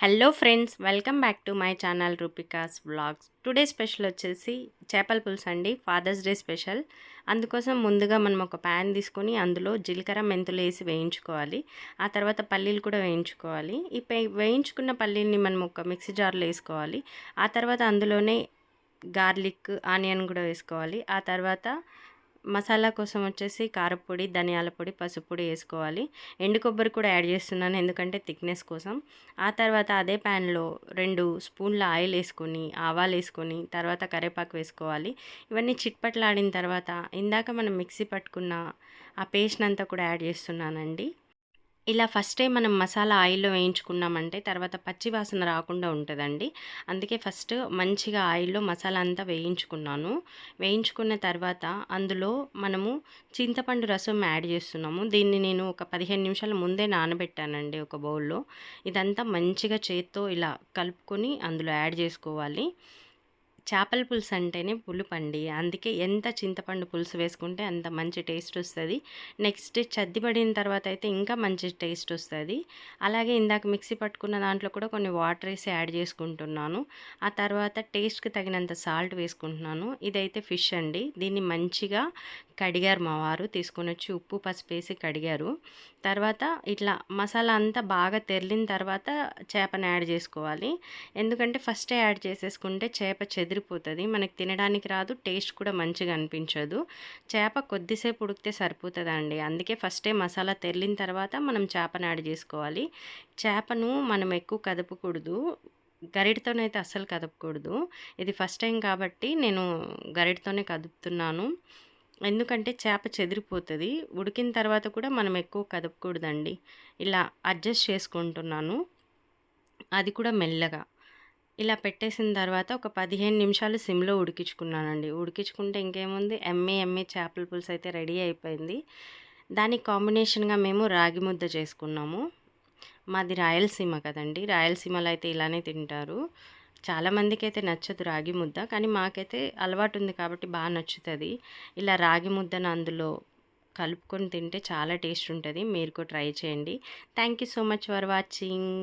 Hello friends welcome back to my channel Rupika's vlogs today special వచ్చేసి చేపల పులుసు అండి. ఫాదర్స్ డే స్పెషల్ అందుకోసం ముందుగా మనం ఒక ప్యాన్ తీసుకొని అందులో జీలకర్ర మెంతులు వేసి వేయించుకోవాలి. ఆ తర్వాత పల్లీలు కూడా వేయించుకోవాలి. ఈ పే వేయించుకున్న పల్లీల్ని మనం ఒక మిక్సీ జార్లో వేసుకోవాలి. ఆ తర్వాత అందులోనే గార్లిక్ ఆనియన్ కూడా వేసుకోవాలి. ఆ తర్వాత మసాలా కోసం వచ్చేసి కారపొడి ధనియాల పొడి పసుపు పొడి వేసుకోవాలి. ఎండు కొబ్బరి కూడా యాడ్ చేస్తున్నాను ఎందుకంటే థిక్నెస్ కోసం. ఆ తర్వాత అదే ప్యాన్లో రెండు స్పూన్ల ఆయిల్ వేసుకొని ఆవాలు వేసుకొని తర్వాత కరివేపాకు వేసుకోవాలి. ఇవన్నీ చిట్పట్లాడిన తర్వాత ఇందాక మనం మిక్సీ పట్టుకున్న ఆ పేస్ట్ అంతా కూడా యాడ్ చేస్తున్నానండి. ఇలా ఫస్టే మనం మసాలా ఆయిల్లో వేయించుకున్నామంటే తర్వాత పచ్చి వాసన రాకుండా ఉంటుందండి. అందుకే ఫస్ట్ మంచిగా ఆయిల్లో మసాలా అంతా వేయించుకున్నాను. వేయించుకున్న తర్వాత అందులో మనము చింతపండు రసం యాడ్ చేస్తున్నాము. దీన్ని నేను ఒక పదిహేను నిమిషాల ముందే నానబెట్టానండి ఒక బౌల్లో. ఇదంతా మంచిగా చేత్తో ఇలా కలుపుకొని అందులో యాడ్ చేసుకోవాలి. చేపల పులుసు అంటేనే పులుపండి. అందుకే ఎంత చింతపండు పులుసు వేసుకుంటే అంత మంచి టేస్ట్ వస్తుంది. నెక్స్ట్ చద్దిపడిన తర్వాత అయితే ఇంకా మంచి టేస్ట్ వస్తుంది. అలాగే ఇందాక మిక్సీ పట్టుకున్న దాంట్లో కూడా కొన్ని వాటర్ వేసి యాడ్ చేసుకుంటున్నాను. ఆ తర్వాత టేస్ట్కి తగినంత సాల్ట్ వేసుకుంటున్నాను. ఇదైతే ఫిష్ అండి. దీన్ని మంచిగా కడిగారు మా వారు. తీసుకొని వచ్చి ఉప్పు పసుపు వేసి కడిగారు. తర్వాత ఇట్లా మసాలా అంతా బాగా తెరిలిన తర్వాత చేపను యాడ్ చేసుకోవాలి. ఎందుకంటే ఫస్టే యాడ్ చేసేసుకుంటే చేప చెదిరిపోతుంది మనకి తినడానికి రాదు టేస్ట్ కూడా మంచిగా అనిపించదు. చేప కొద్దిసేపు ఉడికితే సరిపోతుందండి. అందుకే ఫస్టే మసాలా తెరిలిన తర్వాత మనం చేపను యాడ్ చేసుకోవాలి. చేపను మనం ఎక్కువ కదపకూడదు. గరిడితోనైతే అస్సలు కదపకూడదు. ఇది ఫస్ట్ టైం కాబట్టి నేను గరిడితోనే కదుపుతున్నాను. ఎందుకంటే చేప చెదిరిపోతుంది. ఉడికిన తర్వాత కూడా మనం ఎక్కువ కదపకూడదండి. ఇలా అడ్జస్ట్ చేసుకుంటున్నాను. అది కూడా మెల్లగా. ఇలా పెట్టేసిన తర్వాత ఒక పదిహేను నిమిషాలు సిమ్లో ఉడికించుకున్నానండి. ఉడికించుకుంటే ఇంకేముంది? ఎమ్మె ఎమ్మె చేపల పులుసు అయితే రెడీ అయిపోయింది. దానికి కాంబినేషన్గా మేము రాగి ముద్ద చేసుకున్నాము. మాది రాయలసీమ కదండి. రాయలసీమలో అయితే ఇలానే తింటారు. చాలామందికి అయితే నచ్చదు రాగి ముద్ద. కానీ మాకైతే అలవాటు ఉంది కాబట్టి బాగా నచ్చుతుంది. ఇలా రాగి ముద్దను అందులో కలుపుకొని తింటే చాలా టేస్ట్ ఉంటుంది. మీరు కూడా ట్రై చేయండి. Thank you so much for watching.